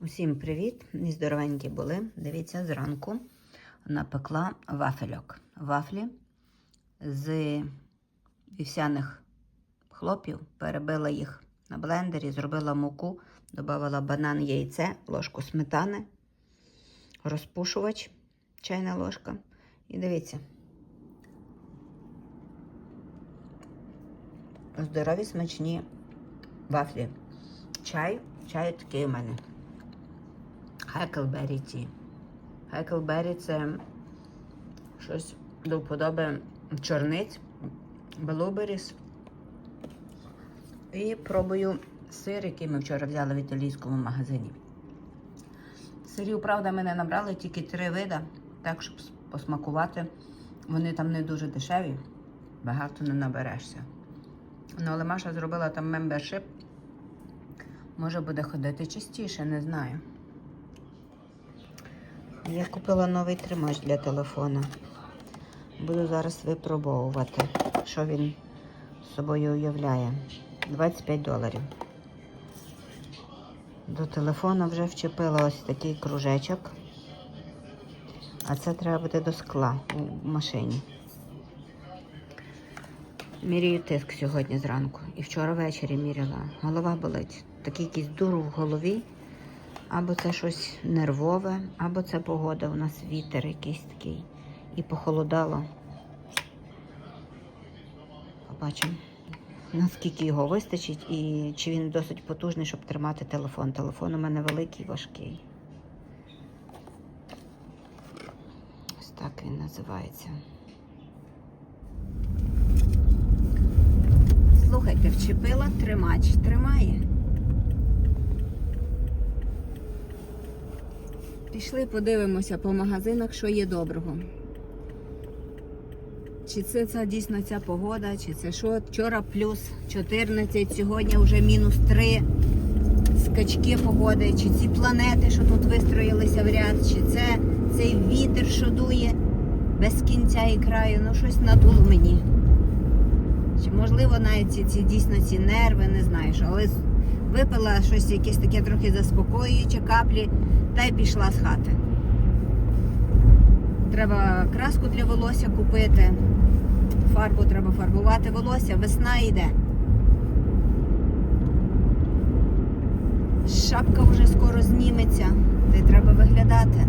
Усім привіт! І здоровенькі були. Дивіться, зранку напекла вафельок. Вафлі з вівсяних хлопів, перебила їх на блендері, зробила муку, додала банан, яйце, ложку сметани, розпушувач, чайна ложка. І дивіться. Здорові смачні вафлі. Чай, чай такий у мене. Хеклбері ті. Хеклбері це щось до вподоби чорниць, белуберіс. І пробую сир, який ми вчора взяли в італійському магазині. Сирів, правда, ми не набрали тільки три вида, так, щоб посмакувати. Вони там не дуже дешеві, багато не наберешся. Ну, але Маша зробила там мембершип. Може буде ходити частіше, не знаю. Я купила новий тримач для телефона. Буду зараз випробовувати, що він собою уявляє. 25 доларів. До телефона вже вчепила ось такий кружечок. А це треба буде до скла у машині. Міряю тиск сьогодні зранку. І вчора ввечері міряла. Голова болить. Такий якийсь дур в голові. Або це щось нервове, або це погода. У нас вітер якийсь такий. І похолодало. Побачимо, наскільки його вистачить і чи він досить потужний, щоб тримати телефон. Телефон у мене великий, важкий. Ось так він називається. Слухайте, вчепила тримач. Тримає. Пішли, подивимося по магазинах, що є доброго. Чи це, це дійсно ця погода, чи це що? Вчора плюс 14, сьогодні вже мінус 3 скачки погоди, чи ці планети, що тут вистроїлися в ряд, чи це цей вітер, що дує без кінця і краю, ну щось надуло мені. Чи можливо навіть ці, ці дійсно ці нерви, не знаю що, але випила щось якесь таке трохи заспокоююче каплі та й пішла з хати. Треба краску для волосся купити, фарбу треба фарбувати волосся, весна йде. Шапка вже скоро зніметься, та й треба виглядати.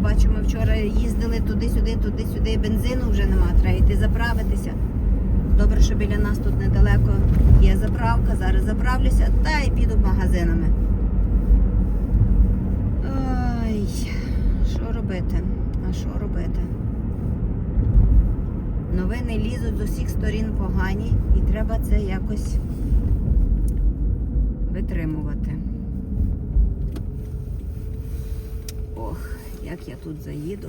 Бачу, ми вчора їздили туди-сюди, туди-сюди, бензину вже нема, треба йти заправитися. Добре, що біля нас тут недалеко є заправка, зараз заправлюся та й піду магазинами. Ой, що робити? А що робити? Новини лізуть з усіх сторін погані і треба це якось витримувати. Ох, як я тут заїду.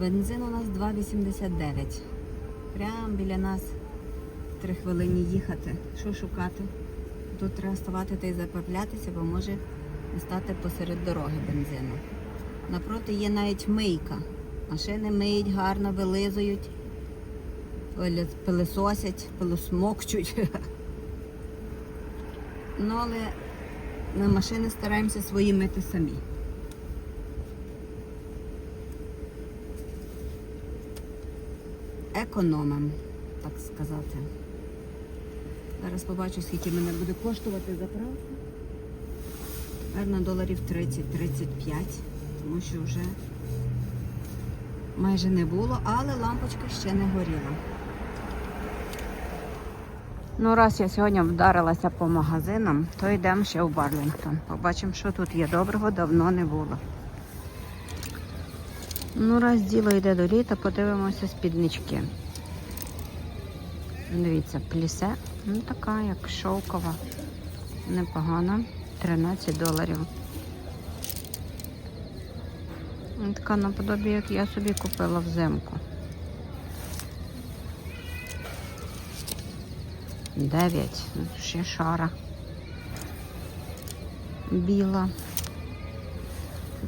Бензин у нас 2,89. Прямо біля нас три хвилини їхати. Що шукати? Тут треба ставати та й заправлятися, бо може стати посеред дороги бензину. Напроти є навіть мийка. Машини миють гарно, вилизують, пилисосять, пилосмокчуть. Ну, але ми машини стараємося свої мити самі. Економим, так сказати. Зараз побачу, скільки мене буде коштувати заправка. Наверно, доларів 30-35, тому що вже майже не було, але лампочка ще не горіла. Ну, раз я сьогодні вдарилася по магазинам, то йдемо ще в Барлінгтон. Побачимо, що тут є доброго, давно не було. Ну, раз діло йде до літа, подивимося спіднички. Дивіться, плісе. Ну, така, як шовкова. Непогана. 13 доларів. Ну, Така наподобі, як я собі купила взимку. 9. Ну, Ще шара. Біла.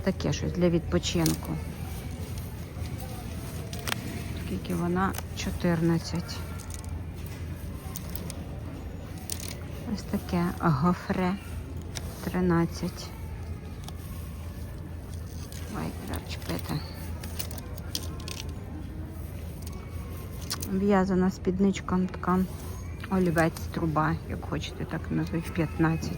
Таке щось для відпочинку. Скільки вона? 14. Ось таке гофре 13. Ой, треба чіпити. В'язана спідничка така олівець труба, як хочете, так назвуть 15.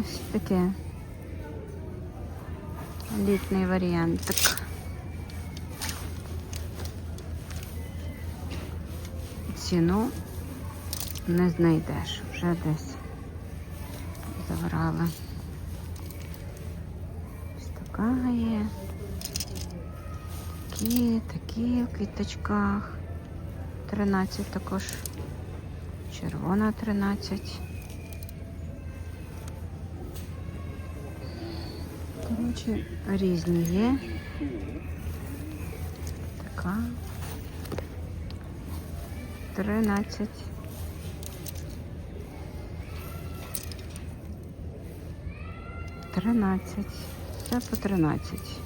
Ось таке. Літний варіантик. Ціну не знайдеш, вже десь забрали. Ось така є. Такі, такі в квіточках. 13 також. Червона 13. Коротше, різні є. Така. 13. Тринадцять. Все по тринадцять.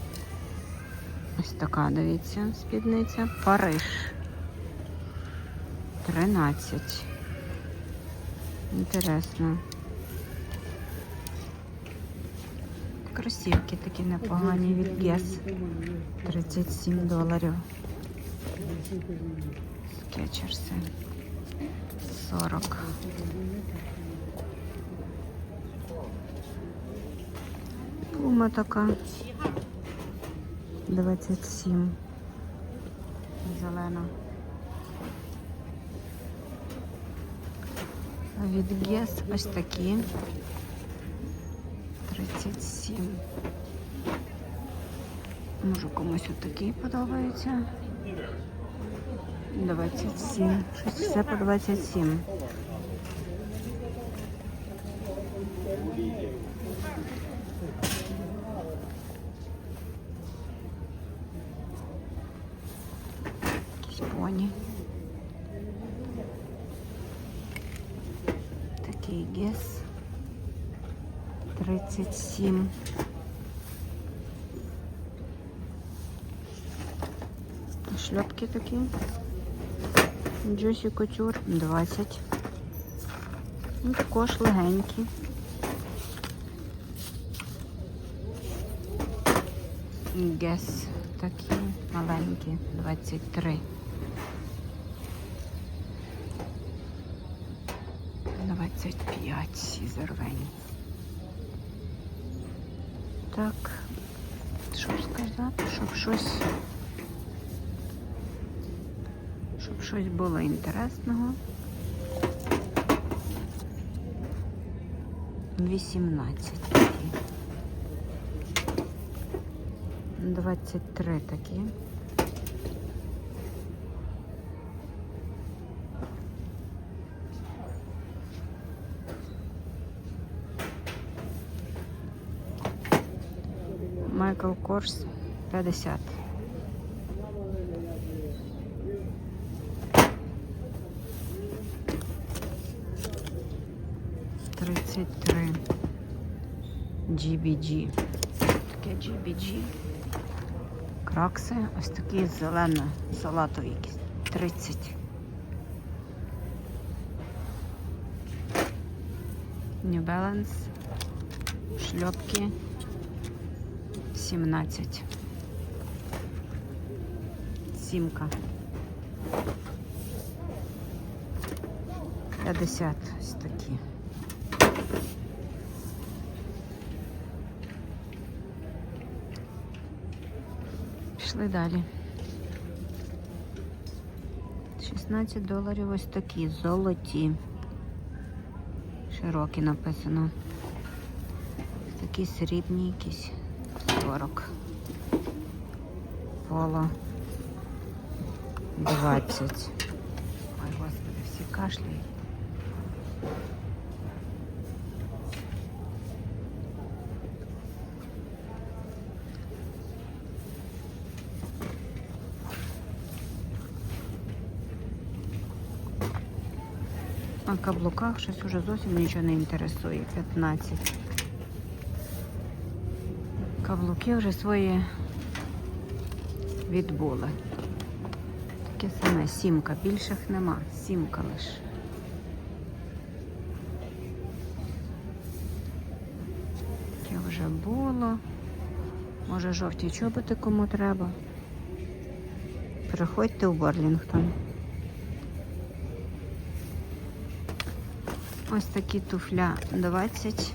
Ось така, дивіться, спідниця. Париж. Тринадцять. Інтересно. Кросівки такі непогані від Guess. 37 доларів. Скетчерси. 40. Пума така. 27. Зелена. Від Guess ось такі. 37. Може комусь отакий подобається. 27. Щось все по 27. Якісь поні. Такий гес. 37. Шлепки такі. Джусі Кутюр 20. Ну, також легенькі. Гес такі маленькі, 23. 25 сізервень. Так, що сказати, щоб щось. Щоб щось було інтересного. 18 такі. 23 такі. Майкл Корс 50. Тридцять три. GBG. Таке GBG. Кракси. Ось такі зелено салатові якісь. 30. New Balance. Шльопки. 17. Сімка. 50. Ось такі. Пішли далі. 16 доларів ось такі, золоті. Широкі написано. Такі срібні якісь 40. Поло 20. Ой, господи, всі кашляють. На каблуках щось уже зовсім нічого не інтересує. 15. Каблуки вже свої відбули. Таке саме сімка, більших нема, сімка лише. Таке вже було. Може жовті чоботи кому треба. Приходьте у Борлінгтон. Ось такі туфля 20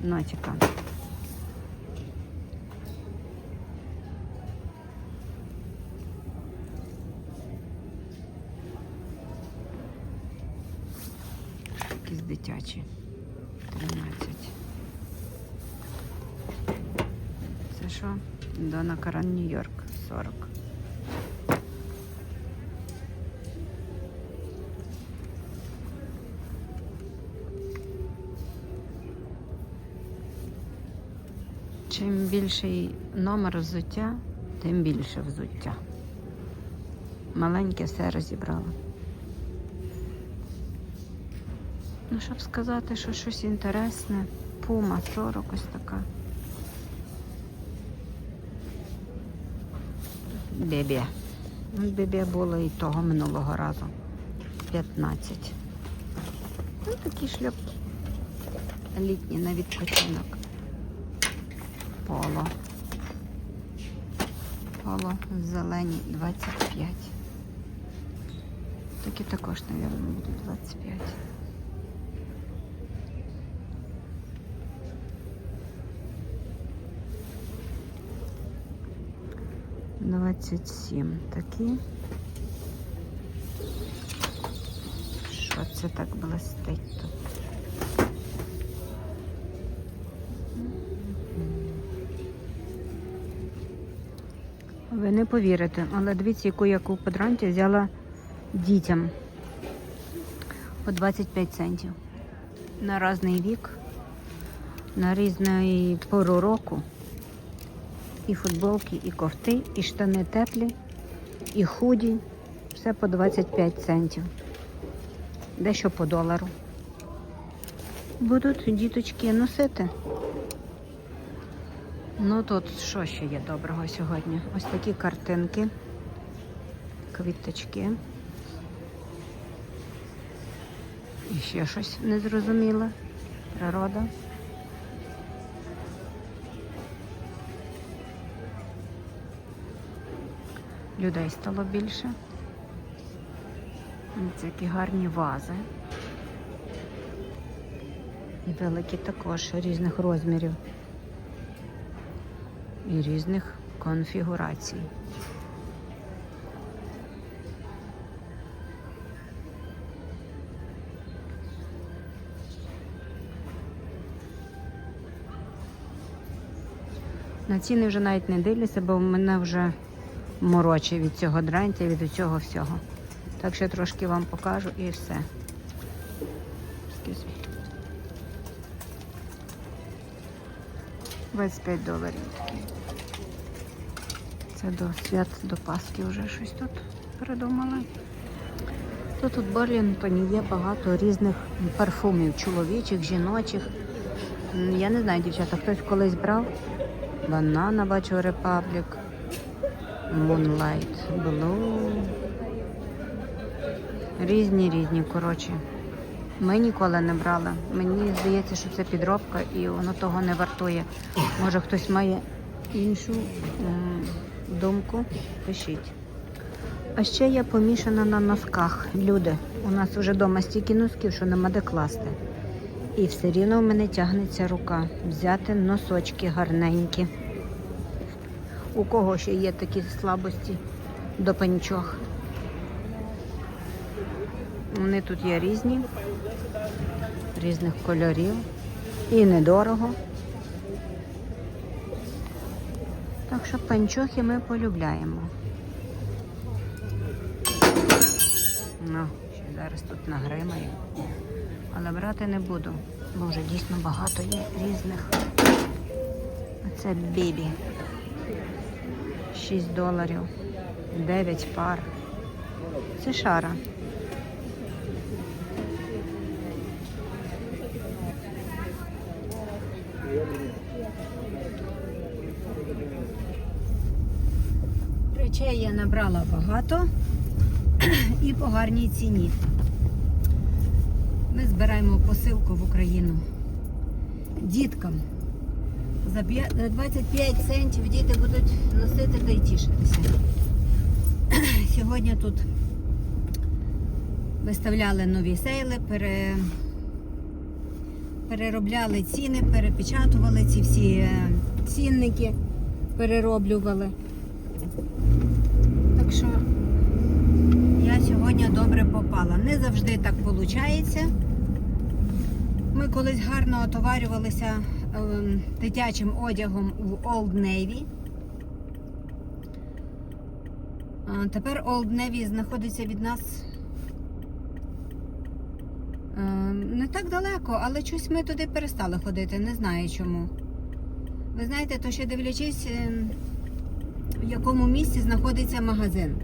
нотіка. Якісь дитячі. 13. Це що? Дона Каран Нью-Йорк 40. Чим більший номер взуття, тим більше взуття. Маленьке все розібрала. Ну, щоб сказати, що щось інтересне, пума 40 ось така. Бебе. Ну, Бебе було і того минулого разу. 15. Ну, такі шляпки. Літні на відпочинок. Поло. Поло зелені 25. Такі також, мабуть, будуть 25. Двадцять сім такі. Що це так блистить тут? Не повірите, але дивіться, яку я купадранті взяла дітям по 25 центів. На різний вік, на різну пору року. І футболки, і кофти, і штани теплі, і худі. Все по 25 центів. Дещо по долару. Будуть діточки носити. Ну тут що ще є доброго сьогодні? Ось такі картинки, квіточки. І ще щось незрозуміле. Природа. Людей стало більше. Ось Які гарні вази. І великі також різних розмірів і різних конфігурацій. На ціни вже навіть не дивлюся, бо в мене вже морочить від цього дрантя, від цього всього. Так що трошки вам покажу і все. Excuse me. 25 доларів такі. Це до свят, до Пасхи вже щось тут придумали. То тут Берлінтоні є багато різних парфумів, чоловічих, жіночих. Я не знаю, дівчата, хтось колись брав. Банана, бачу, Republic, Moonlight, Blue. Різні, різні, коротше. Ми ніколи не брали. Мені здається, що це підробка і воно того не вартує. Може хтось має іншу думку, пишіть. А ще я помішана на носках. Люди, у нас вже вдома стільки носків, що нема де класти. І все рівно в мене тягнеться рука взяти носочки гарненькі. У кого ще є такі слабості до панчох? Вони тут є різні, різних кольорів і недорого. Так що панчохи ми полюбляємо. Ну, ще зараз тут нагримаю. Але брати не буду, бо вже дійсно багато є різних. А це бібі. 6 доларів, 9 пар. Це шара. Речей я набрала багато і по гарній ціні. Ми збираємо посилку в Україну діткам. За 25 центів діти будуть носити та й тішитися. Сьогодні тут виставляли нові сейли, пере... переробляли ціни, перепечатували ці всі е, цінники, перероблювали. Так що я сьогодні добре попала. Не завжди так виходить. Ми колись гарно отоварювалися ем, дитячим одягом у Old Navy. Тепер Old Navy знаходиться від нас ем, не так далеко, але щось ми туди перестали ходити, не знаю чому. Ви знаєте, то ще дивлячись, ем, в якому місці знаходиться магазин.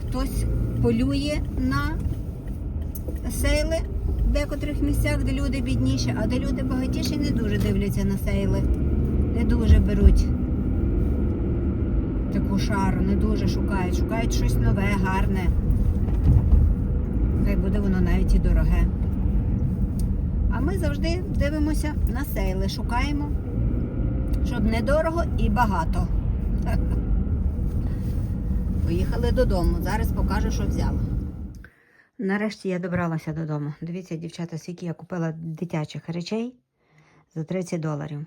Хтось полює на сейли в декотрих місцях, де люди бідніші, а де люди багатіші не дуже дивляться на сейли. Не дуже беруть таку шару, не дуже шукають. Шукають щось нове, гарне. Хай буде воно навіть і дороге. А ми завжди дивимося на сейли, шукаємо, щоб недорого і багато. Поїхали додому. Зараз покажу, що взяла. Нарешті я добралася додому. Дивіться, дівчата, скільки я купила дитячих речей за 30 доларів.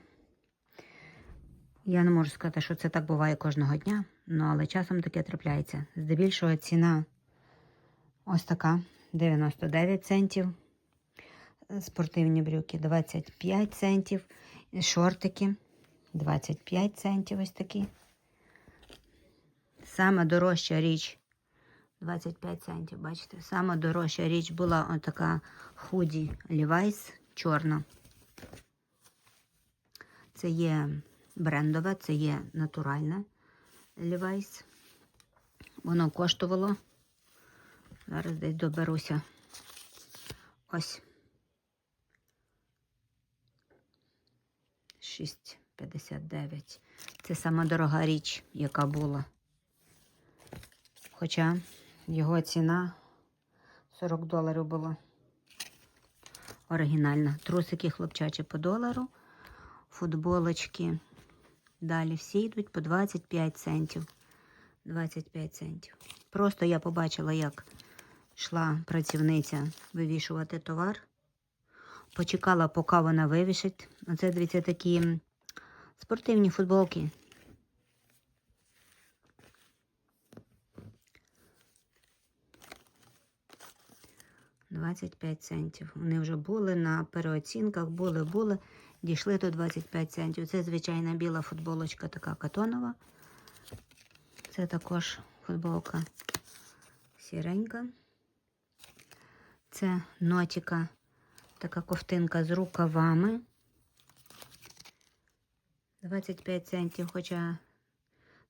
Я не можу сказати, що це так буває кожного дня, ну але часом таке трапляється. Здебільшого ціна ось така: 99 центів. Спортивні брюки 25 центів. Шортики 25 центів ось такі. Саме дорожча річ 25 центів, бачите? Саме дорожча річ була отака худі Levi's чорна. Це є брендове, це є натуральне Levi's. Воно коштувало. Зараз десь доберуся. Ось. 6,59. Це сама дорога річ, яка була. Хоча його ціна 40 доларів була. Оригінальна. Трусики хлопчачі по долару, футболочки. Далі всі йдуть по 25 центів. 25 центів. Просто я побачила, як йшла працівниця вивішувати товар. Почекала, поки вона вивішить. Оце, дивіться, такі спортивні футболки. Двадцять п'ять центів. Вони вже були на переоцінках, були, були, дійшли до 25 центів. Це звичайна біла футболочка, така катонова. Це також футболка сіренька. Це нотіка, така ковтинка з рукавами. 25 центів, хоча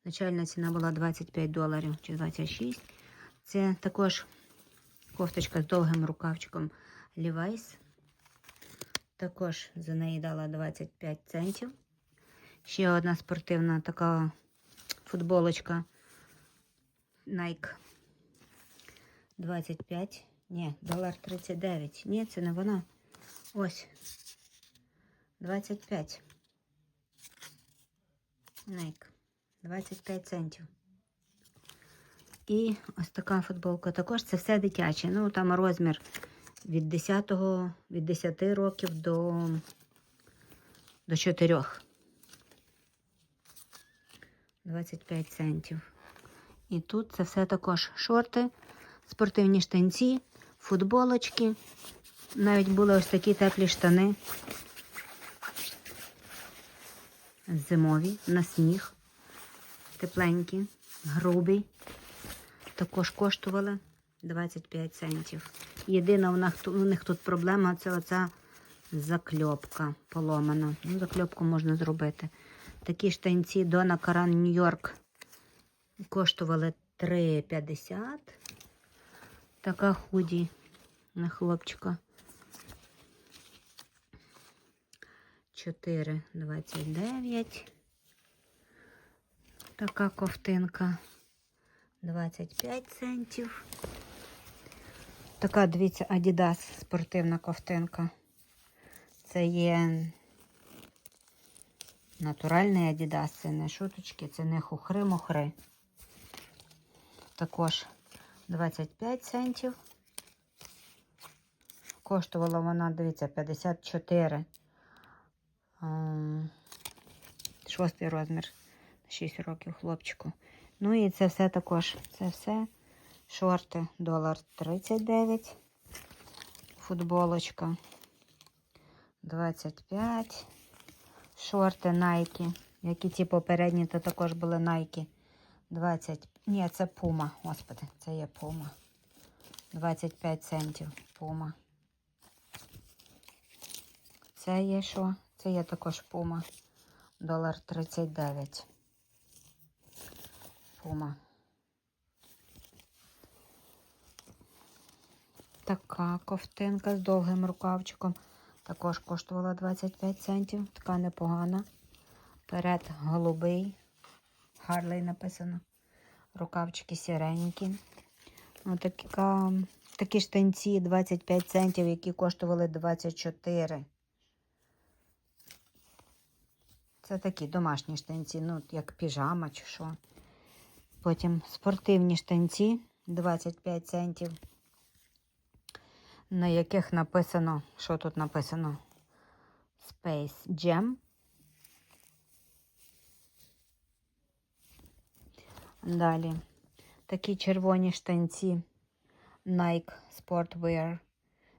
начальна ціна була 25 доларів чи 26. Це також кофточка з довгим рукавчиком Levi's. Також за неї дала 25 центів. Ще одна спортивна така футболочка Nike. 25. Ні, долар 39. Ні, це не вона. Ось. 25. Nike. 25 центів. І ось така футболка. Також це все дитяче. Ну, там розмір від 10, від 10 років до, до 4. 25 центів. І тут це все також шорти, спортивні штанці, футболочки. Навіть були ось такі теплі штани. Зимові на сніг. Тепленькі, грубі. Також коштували 25 центів. Єдина у них, тут проблема це оця закльопка поломана. Ну, закльопку можна зробити. Такі штанці Дона Каран Нью-Йорк коштували 3,50. Така худі на хлопчика. 4,29. Така ковтинка 25 центів. Така, дивіться, Adidas спортивна ковтинка. Це є натуральний Adidas, це не шуточки, це не хухри-мухри. Також 25 центів. Коштувала вона, дивіться, 54. Шостий розмір. 6 років хлопчику. Ну і це все також. Це все. Шорти долар 39. Футболочка 25. Шорти Nike. Які ті попередні, то також були Nike. 20. Ні, це Puma. Господи, це є Puma. 25 центів. Puma. Це є що? Це є також Puma. Долар 39. Puma. Така ковтинка з довгим рукавчиком. Також коштувала 25 центів. Така непогана. Перед голубий. Харлей написано. Рукавчики сіренькі. Отака, такі штанці 25 центів, які коштували 24. Це такі домашні штанці, ну, як піжама чи що. Потім спортивні штанці 25 центів, на яких написано, що тут написано? Space Jam. Далі такі червоні штанці Nike Sportwear.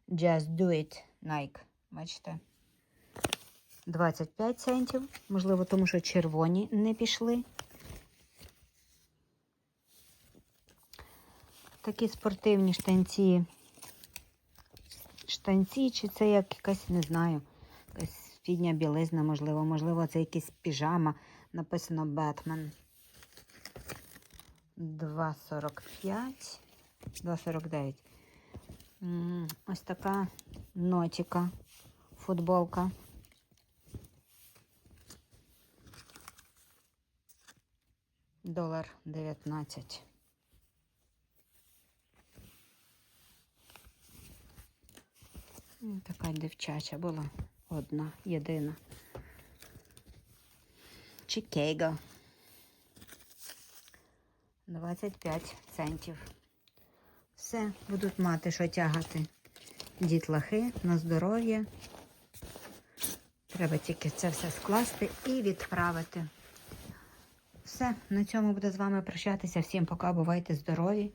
Just Do It Nike. Бачите? 25 центів. Можливо, тому що червоні не пішли. Такі спортивні штанці. Штанці, чи це як якась, не знаю, якась спідня білизна, можливо, можливо, це якась піжама. Написано Batman. 2,45. 2,49. Ось така нотіка, футболка. Долар 19. Така дівчача була одна, єдина. Чикего. 25 центів. Все, будуть мати, що тягати дітлахи на здоров'я. Треба тільки це все скласти і відправити. Все, на цьому буду з вами прощатися. Всім пока, бувайте здорові.